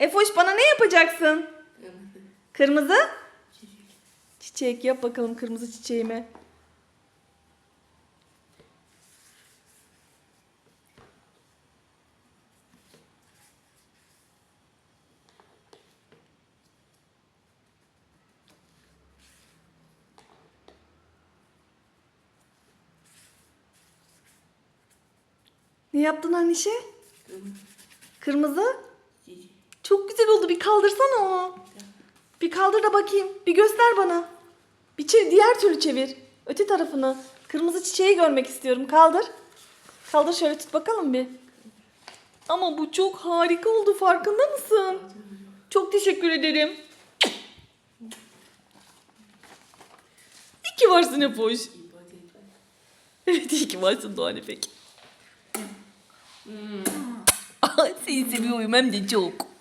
Efoş bana ne yapacaksın? Kırmızı? Çiçek yap bakalım kırmızı çiçeğimi. Ne yaptın annişe? Kırmızı? Güzel oldu. Bir kaldırsana. Bir kaldır da bakayım. Bir göster bana. Bir çevir, diğer türlü çevir. Öte tarafını. Kırmızı çiçeği görmek istiyorum. Kaldır. Kaldır şöyle tut bakalım bir. Ama bu çok harika oldu. Farkında mısın? Çok teşekkür ederim. İyi ki varsın Efoş. Evet iyi ki varsın Doğan İpek. Seni seviyorum hem de çok.